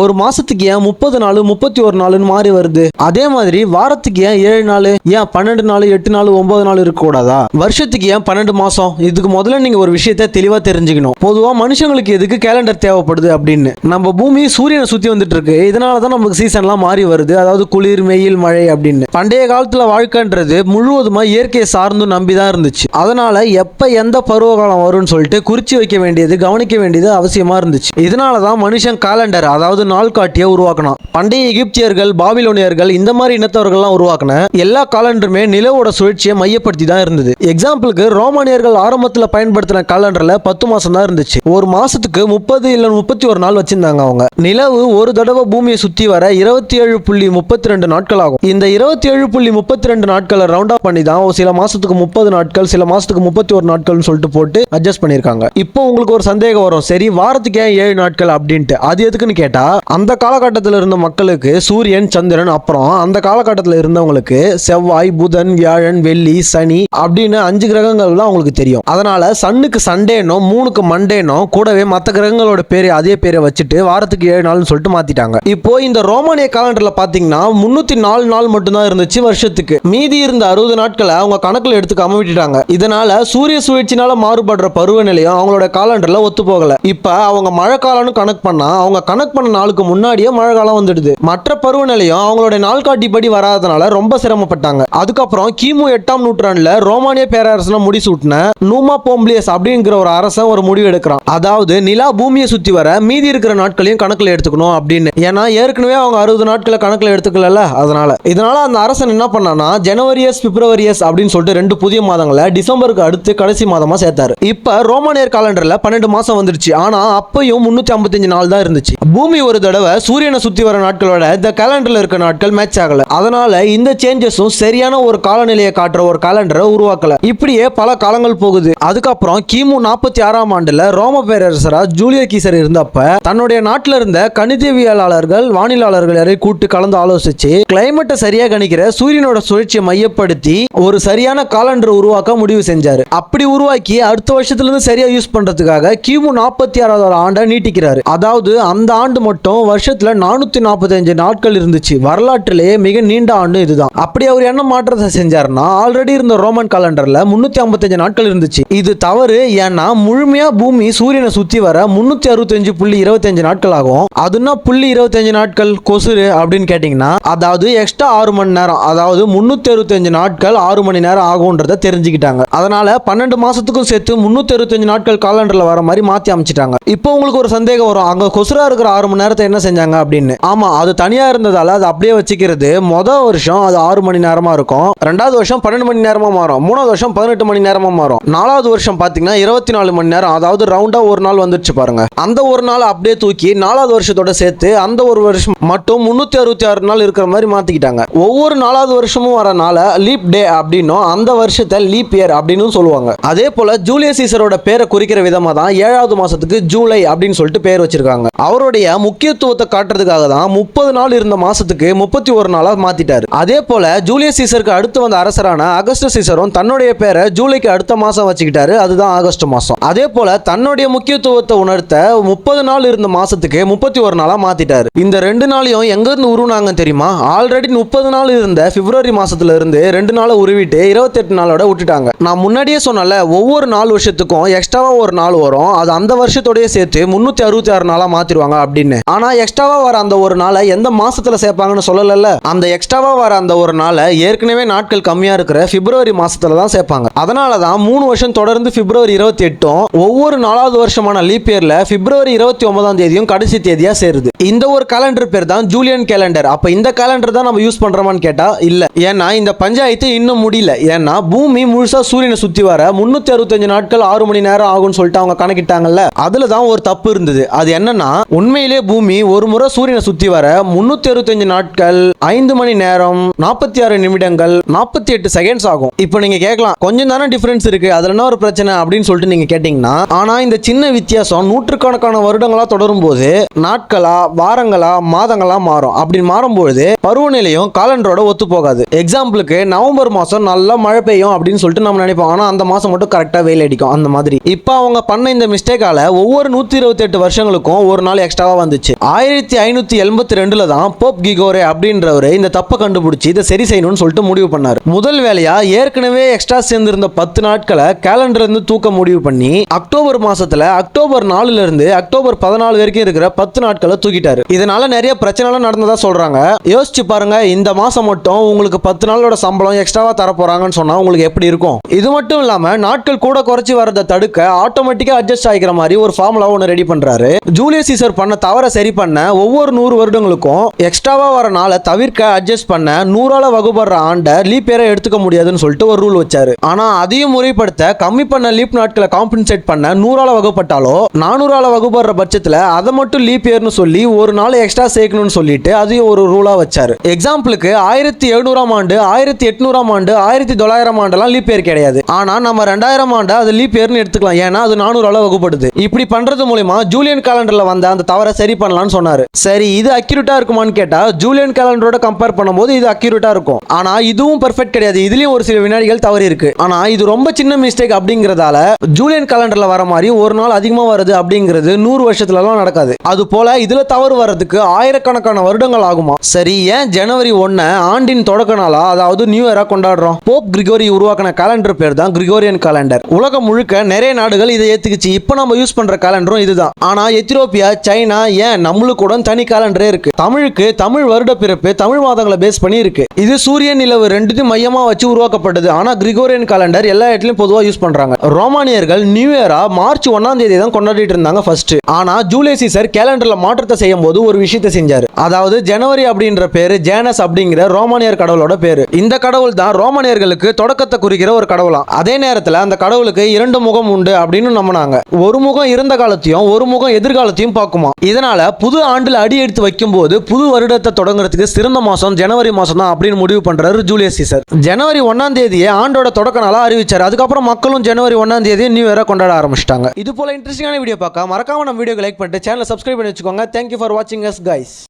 ஒரு மாசத்துக்கு ஏன் முப்பது நாள் முப்பத்தி ஒரு நாள்னு மாறி வருது. அதே மாதிரி வாரத்துக்கு ஏன் ஏழு நாள் ஏன் பன்னெண்டு நாள் எட்டு நாள் ஒன்பது நாள் இருக்க கூடாதா? வருஷத்துக்கு ஏன் பன்னெண்டு மாசம்? இதுக்கு முதல்ல நீங்க ஒரு விஷயத்த தெளிவா தெரிஞ்சுக்கணும். பொதுவா மனுஷங்களுக்கு எதுக்கு கேலண்டர் தேவைப்படுது அப்படின்னு. நம்ம பூமி சூரியனை சுத்தி வந்துட்டு இருக்கு. இதனால தான் நமக்கு சீசன்லாம் மாறி வருது. அதாவது குளிர் வெயில் மழை அப்படின்னு. பண்டைய காலத்துல வாழ்க்கைன்றது முழுவதுமா இயற்கையை சார்ந்து நம்பி தான் இருந்துச்சு. அதனால எப்ப எந்த பருவகாலம் வரும்னு சொல்லிட்டு குறிச்சு வைக்க வேண்டியது கவனிக்க வேண்டியது அவசியமா இருந்துச்சு. இதனால தான் மனுஷன் காலண்டர் அதாவது நாள்காட்டியை உருவாக்கணும் பண்டைய எகிப்தியர்கள் பாபிலோனியர்கள் இந்த மாதிரி இனத்தவர்கள்லாம் உருவாக்கின எல்லா காலண்டருமே நிலவோட சுழற்சியை மையப்படுத்தி தான் இருந்தது. எக்ஸாம்பிளுக்கு ரோமானியர்கள் ஆரம்பத்தில் பயன்படுத்தின காலண்டரில் பத்து மாசம் தான் இருந்துச்சு. ஒரு மாசத்துக்கு முப்பது இல்லை முப்பத்தி ஒரு நாள் வச்சிருந்தாங்க அவங்க. நிலவு ஒரு தடவை பூமியை சுற்றி வர இருபத்தி ஏழு புள்ளி முப்பத்தி ரெண்டு நாட்கள் ஆகும் இந்த இருபத்தி ஏழு புள்ளி முப்பத்தி ரெண்டு நாட்களை ரவுண்ட் ஆஃப் பண்ணி தான் சில மாசத்துக்கு முப்பது நாட்கள் சில மாசத்துக்கு முப்பத்தி ஒரு நாட்கள்னு சொல்லிட்டு போட்டு அட்ஜஸ்ட் பண்ணியிருக்காங்க. இப்போ உங்களுக்கு ஒரு சந்தேகம் வரும். சரி வாரத்துக்கு ஏன் ஏழு நாட்கள் அப்படின்ட்டு. அது எதுக்குன்னு கேட்டா அந்த காலகட்டத்தில் இருந்த மக்களுக்கு சூரியன் சந்திரன் அப்புறம் அந்த காலகட்டத்தில் இருந்தவங்களுக்கு செவ்வாய் புதன் வியாழன் வெள்ளி சனி அப்படின்னு அஞ்சு கிரகங்கள் தான் அவங்களுக்கு தெரியும். அதனால சன்னுக்கு சண்டேனோ மூணுக்கு மண்டேனோ கூடவே மற்ற கிரகங்களோட பேரு அதே பேரை வச்சுட்டு வாரத்துக்கு ஏழு நாள்னு சொல்லிட்டு மாத்திட்டாங்க. இப்போ இந்த ரோமானிய காலண்டர்ல பாத்தீங்கன்னா முன்னூத்தி நாலு நாள் மட்டும்தான் இருந்துச்சு வருஷத்துக்கு. மீதி இருந்த அறுபது நாட்களை அவங்க கணக்குல எடுத்துக்காம விட்டுட்டாங்க. இதனால சூரிய சுழற்சினால மாறுபடுற பருவநிலையும் அவங்களோட காலண்டர்ல ஒத்து போகல இப்ப அவங்க மழை காலம்னு கணக்கு பண்ணா அவங்க கணக்கு பண்ண நாளுக்கு முன்னாடியே மழை காலம் வந்துடுது. மற்ற பருவநிலையும் அவங்களோட நாள்காட்டிப்படி வராதனால ரொம்ப சிரமப்பட்டாங்க. அதுக்கப்புறம் கிமு எட்டாம் நூற்றாண்டுல ரோமானிய பேரரசன முடிசூட்டின நூமா போம்ப்ளியஸ் அப்படிங்கிற ஒரு அரசன் ஒரு முடிவு எடுக்கிறான். அதாவது நிலா பூமியை சுத்தி வர மீதி இருக்கிற நாட்களையும் கணக்கில் எடுத்துக்கணும் அப்படின்னு. ஏன்னா ஏற்கனவே அவங்க அறுபது நாட்களை கணக்கில் எடுத்துக்கல அதனால. இதனால அந்த அரசன் என்ன பண்ணானா ஜனவரியஸ் பிப்ரவரியஸ் அப்படின்னு சொல்லிட்டு ரெண்டு புதிய மாதங்களை டிசம்பருக்கு அடுத்து கடைசி மாதமா சேர்த்தாரு. இப்ப ரோமானியர் காலண்டர்ல பன்னெண்டு மாசம் வந்துருச்சு. ஆனா அப்பயும் முன்னூத்தி ஐம்பத்தஞ்சு நாள் தான் இருந்துச்சு. பூமி ஒரு தடவை சூரியனை சுத்தி வர நாட்களோட இந்த கேலண்டர்ல இருக்க நாட்கள் மேட்ச் ஆகல. அதனால இந்த சேஞ்சஸும் சரியான ஒரு காலநிலையை காட்டுற ஒரு கேலண்டரை உருவாக்கல. இப்படியே பல காலங்கள் போகுது. அதுக்கப்புறம் கிமு நாற்பத்தி ஆறாம் ஆண்டுல ரோம பேரரசரா ஜூலிய கீசர் இருந்தப்ப தன்னுடைய நாட்டில் இருந்த கணிதவியலாளர்கள் வானிலாளர்கள் யாரையும் கூட்டு கலந்து ஆலோசிச்சு கிளைமேட்டை சரியா கணிக்கிற சூரியனோட சுழற்சியை மையப்படுத்தி ஒரு சரியான காலண்டர் உருவாக்க முடிவு செஞ்சாரு. அப்படி உருவாக்கி அடுத்த வருஷத்துல இருந்து சரியா யூஸ் பண்றதுக்காக கிமு நாற்பத்தி ஆறாவது ஆண்டை நீட்டிக்கிறாரு. அதாவது அந்த ஆண்டு மட்டும் வருஷத்துல நானூத்தி நாற்பத்தஞ்சு நாட்கள் இருந்துச்சு. வரலாற்றிலேயே மிக நீண்ட ஆண்டு இதுதான். அப்படி அவர் என்ன மாற்றத்தை செஞ்சாருன்னா ஆல்ரெடி இருந்த ரோமன் காலண்டர்ல முன்னூத்தி ஐம்பத்தஞ்சு நாட்கள் இருந்துச்சு. இது தவறு. ஏன்னா முழுமையா பூமி சூரியனை சுத்தி வர முன்னூத்தி அறுபத்தஞ்சு புள்ளி இருபத்தஞ்சு நாட்கள் ஆகும் அதுனா புள்ளி இருபத்தஞ்சு நாட்கள் கொசுறு அப்படின்னு கேட்டிங்கன்னா அதாவது எக்ஸ்ட்ரா ஆறு மணி நேரம் அதாவது முன்னூத்தி அறுபத்தஞ்சு நாட்கள் ஆறு மணி நேரம் ஆகும்ன்றத தெரிஞ்சுக்கிட்டாங்க. அதனால பன்னெண்டு மாசத்துக்கும் சேர்த்து முன்னூத்தி அறுபத்தஞ்சு நாட்கள் காலண்டர்ல வர மாதிரி மாத்தி அமைச்சிட்டாங்க. இப்போ உங்களுக்கு ஒரு சந்தேகம் வரும். அங்க கொசுரா இருக்கிற ஆறு மணி நேரத்தை என்ன செஞ்சாங்க அப்படின்னு. ஆமா அது தனியா இருந்ததால அது அப்படியே வச்சுக்கிறது. மொதல் வருஷம் அது ஆறு மணி நேரமா இருக்கும். ரெண்டாவது வருஷம் பன்னெண்டு மணி நேரமா மாறும். மூணாவது வருஷம் பதினெட்டு மணி நேரமா மாறும். நாலாவது வருஷம் பாத்தீங்கன்னா இருபத்தி நாலு மணி நேரம் அதாவது ரவுண்டா ஒரு நாள் வந்துருச்சு பாருங்க. அந்த ஒரு நாள் அப்படியே தூக்கி நாலாவது வருஷத்தோட சேர்த்து அந்த ஒரு வருஷம் மட்டும் முன்னூத்தி அறுபத்தி ஆறு நாள் இருக்கிற மாதிரி மாத்திக்கிட்டாங்க. ஒவ்வொரு நாலாவது வருஷமும் வரனால லீப் டே அப்படின்னும் அந்த வருஷத்தை லீப் இயர் அப்படின்னு சொல்லுவாங்க. அதே போல ஜூலியஸ் சீசரோட பேரை குறிக்கிற விதமா தான் ஏழாவது மாசத்துக்கு ஜூலை அப்படின்னு சொல்லிட்டு பேர் வச்சிருக்காங்க. அவருடைய முக்கியத்துவத்தை காட்டுறதுக்காக தான் முப்பது நாள் இருந்த மாசத்துக்கு முப்பத்தி ஒரு நாளாக மாத்திட்டாரு. அதே போல ஜூலியஸ் சீசருக்கு அடுத்து வந்த அரசரான அகஸ்டஸ் சீசரும் தன்னுடைய பேரை ஜூலைக்கு அடுத்த மாசம் வச்சுக்கிட்டாரு. அதுதான் ஆகஸ்ட் மாசம். அதே போல தன்னுடைய முக்கியத்துவத்தை உணர்த்த முப்பது நாள் இருந்த மாசத்துக்கு முப்பத்தி ஒரு நாளா மாத்திட்டாரு. இந்த ரெண்டு நாளையும் எங்க இருந்து உருவாங்க தெரியுமா? ஆல்ரெடி முப்பது நாள் இருந்த பிப்ரவரி மாசத்துல இருந்து ரெண்டு நாளை உருவிட்டு இருபத்தெட்டு நாளோட விட்டுட்டாங்க. நான் முன்னாடியே சொன்னல ஒவ்வொரு நாலு வருஷத்துக்கும் எக்ஸ்ட்ராவா ஒரு நாள் வரும். அது அந்த வருஷத்தோடய சேர்த்து முன்னூத்தி அறுபத்தி ஆறு நாளா மாத்திருவாங்க அப்படின்னு. ஆனா எக்ஸ்ட்ராவா வர அந்த ஒரு நாளை எந்த மாசத்துல சேர்ப்பாங்கன்னு சொல்லல அந்த எக்ஸ்ட்ராவா வர அந்த ஒரு நாளை ஏற்கனவே நாட்கள் கம்மியா இருக்கிற பிப்ரவரி மாசத்துல தான் சேர்ப்பாங்க. அதனால தான் மூணு வருஷம் தொடர்ந்து பிப்ரவரி இருபத்தி எட்டும் ஒவ்வொரு நாலாவது வருஷமான லீப் இயர்ல பிப்ரவரி இருபத்தி ஒன்பதாம் தேதியும் கடைசி தேதியா சேருது. இந்த ஒரு கேலண்டர் பேர் தான் ஜூலியன் கேலண்டர் அப்ப இந்த கேலண்டர் தான் நம்ம யூஸ் பண்றோமான்னு கேட்டா இல்ல. ஏன்னா இந்த பஞ்சாயத்து இன்னும் முடியல. ஏன்னா பூமி முழுசா சூரியனை சுத்தி வர முன்னூத்தி அறுபத்தஞ்சு நாட்கள் ஆறு மணி நேரம் ஆகும்னு சொல்லிட்டு அவங்க கணக்கிட்டாங்கல்ல. அதுல தான் ஒரு தப்பு இருந்தது. அது என்னன்னா உண்மையிலேயே பூமி ஒரு முறை சூரியனை சுத்தி வர முன்னூத்தி அறுபத்தஞ்சு நாட்கள் ஐந்து மணி நேரம் நாற்பத்தி ஆறு நிமிடங்கள் நாற்பத்தி எட்டு செகண்ட்ஸ் ஆகும். இப்போ நீங்க கேட்கலாம் கொஞ்சம் தானே டிஃபரன்ஸ் இருக்கு அதுல என்ன ஒரு பிரச்சனை அப்படின்னு சொல்லிட்டு நீங்க கேட்டீங்கன்னா ஆனா இந்த சின்ன வித்தியாசம் நூற்றுக்கணக்கான வருடங்களா தொடரும் போது நாட்களா வாரங்களா மாதங்களா மாறும். அப்படி மாறும்பொழுது பருவநிலையும் காலண்டரோட ஒத்து போகாது. எக்ஸாம்பிளுக்கு நவம்பர் மாசம் நல்லா மழை பெய்யும் அப்படின்னு சொல்லிட்டு நம்ம நினைப்போம். ஆனா அந்த மாசம் மட்டும் கரெக்டா வெயில் அடிக்கும் அந்த மாதிரி. இப்போ அவங்க பண்ண இந்த மிஸ்டேக்கால ஒவ்வொரு நூத்தி இருபத்தி எட்டு வருஷங்களுக்கும் ஒரு நாள் எக்ஸ்ட்ராவா வந்துச்சு. இருந்துச்சு ஆயிரத்தி ஐநூத்தி எண்பத்தி ரெண்டுல தான் போப் கிகோரே அப்படின்றவரு இந்த தப்பை கண்டுபிடிச்சு இதை சரி செய்யணும்னு சொல்லிட்டு முடிவு பண்ணாரு. முதல் வேலையா ஏற்கனவே எக்ஸ்ட்ரா சேர்ந்திருந்த பத்து நாட்களை கேலண்டர்ல இருந்து தூக்க முடிவு பண்ணி அக்டோபர் மாசத்துல அக்டோபர் நாலுல இருந்து அக்டோபர் பதினாலு வரைக்கும் இருக்கிற பத்து நாட்களை தூக்கிட்டாரு. இதனால நிறைய பிரச்சனைலாம் நடந்ததா சொல்றாங்க. யோசிச்சு பாருங்க இந்த மாசம் மட்டும் உங்களுக்கு பத்து நாளோட சம்பளம் எக்ஸ்ட்ராவா தர போறாங்கன்னு சொன்னா உங்களுக்கு எப்படி இருக்கும்? இது மட்டும் இல்லாம நாட்கள் கூட குறைச்சி வரதை தடுக்க ஆட்டோமேட்டிக்கா அட்ஜஸ்ட் ஆகிக்கிற மாதிரி ஒரு ஃபார்முலா ஒன்று ரெடி பண்றாரு. ஜூலியஸ் சீசர் பண்ண தவற சரி பண்ண ஒவ்வொரு நூறு வருடங்களுக்கும் எக்ஸ்ட்ராவாக வர நாளை தவிர்க்க அட்ஜஸ்ட் பண்ண நூறால வகுப்படுற ஆண்டை லீப் இயரை எடுத்துக்க முடியாதுன்னு சொல்லிட்டு ஒரு ரூல் வச்சாரு. ஆனால் அதையும் முறைப்படுத்த கம்மி பண்ண லீப் நாட்களை காம்பன்சேட் பண்ண நூறால வகுப்பட்டாலோ நானூறால வகுப்படுற பட்சத்தில் அதை மட்டும் லீப் ஏர்னு சொல்லி ஒரு நாள் எக்ஸ்ட்ரா சேர்க்கணும்னு சொல்லிட்டு அதையும் ஒரு ரூலா வச்சாரு. எக்ஸாம்பிளுக்கு ஆயிரத்தி எழுநூறாம் ஆண்டு ஆயிரத்தி எட்நூறாம் ஆண்டு ஆயிரத்தி தொள்ளாயிரம் ஆண்டெல்லாம் லீப் ஏர் கிடையாது. ஆனால் நம்ம ரெண்டாயிரம் ஆண்டு அது லீப் ஏர்னு எடுத்துக்கலாம். ஏன்னா அது நானூறால வகுப்படுது. இப்படி பண்றது மூலியமா ஜூலியன் கேலண்டர்ல வந்த அந்த தவறை சரி பண்ணலாம்னு சொன்னாரு. சரி இது அக்யூரேட்டா இருக்குமான்னு கேட்டா ஜூலியன் கேலண்டரோட கம்பேர் பண்ணும்போது இது அக்யூரேட்டா இருக்கும். ஆனா இதுவும் பெர்ஃபெக்ட் கிடையாது. இதுலயும் ஒரு சில வினாடிகள் தவறு இருக்கு. ஆனா இது ரொம்ப சின்ன மிஸ்டேக் அப்படிங்கறதால ஜூலியன் கேலண்டர்ல வர மாதிரி ஒரு நாள் அதிகமா வருது அப்படிங்கிறது நூறு வருஷத்துலலாம் நடக்காது. அது போல இதுல தவறு வர்றதுக்கு ஆயிரக்கணக்கான வருடங்கள் ஆகுமா? சரி ஏன் ஜனவரி ஒன்ன ஆண்டின் தொடக்க நாளா அதாவது நியூ இயரா கொண்டாடுறோம்? போப் கிரிகோரி உருவாக்கின கேலண்டர் பேர் தான் கிரிகோரியன் கேலண்டர் உலகம் முழுக்க நிறைய நாடுகள் இதை ஏத்துக்குச்சு. இப்போ நம்ம யூஸ் பண்ற கேலண்டரும் இதுதான். ஆனா எத்தியோப்பியா சைனா ஏன் நம்மளுக்கு கூட தனி கேலண்டரே இருக்கு? தமிழுக்கு தமிழ் வருட பிறப்பு தமிழ் மாதங்களை பேஸ் பண்ணி இருக்கு. இது சூரியன் நிலவு ரெண்டுத்தையும் மையமா வச்சு உருவாக்கப்பட்டது. ஆனா கிரிகோரியன் கேலண்டர் எல்லா இடத்துலயும் பொதுவா யூஸ் பண்றாங்க. ரோமானியர்கள் நியூ இயரா மார்ச் ஒன்னாம் தேதி தான் கொண்டாடிட்டு இருந்தாங்க ஃபர்ஸ்ட் ஆனா ஜூலை சீசர் கேலண்டர்ல மாற்றத்தை செய்யும் போது ஒரு விஷயத்தை செஞ்சாரு. அதாவது ஜனவரி அப்படின்ற பேரு ஜேனஸ் அப்படிங்கிற ரோமானியர் கடவுளோட பேரு. இந்த கடவுள் தான் ரோமானியர்களுக்கு தொடக்கத்தை குறிக்கிற ஒரு கடவுளாம் அதே நேரத்துல அந்த கடவுளுக்கு இரண்டு முகம் உண்டு அப்படின்னு நம்பினாங்க. ஒரு முகம் இருந்த காலத்தையும் ஒரு முகம் எதிர்காலத்தையும் பார்க்குமா? இதனால அதனால் புது ஆண்டில் அடி எடுத்து வைக்கும்போது புது வருடத்தை தொடங்குறதுக்கு சிறந்த மாதம் ஜனவரி மாதம் தான் அப்படின்னு முடிவு பண்ணுறாரு ஜூலியஸ் சீசர். ஜனவரி ஒன்றாம் தேதியே ஆண்டோட தொடக்க நாளாக அறிவிச்சார். அதுக்கப்புறம் மக்களும் ஜனவரி ஒன்றாம் தேதி நியூ இயரா கொண்டாட ஆரம்பிச்சிட்டாங்க. இது போல இன்ட்ரெஸ்டிங்கான வீடியோ பார்க்க மறக்காம நம்ம வீடியோ லைக் பண்ணிட்டு சேனலை சப்ஸ்கிரைப் பண்ணி வச்சுக்கோங்க. தேங்க்யூ ஃபார் வாட்சிங் எஸ் கைஸ்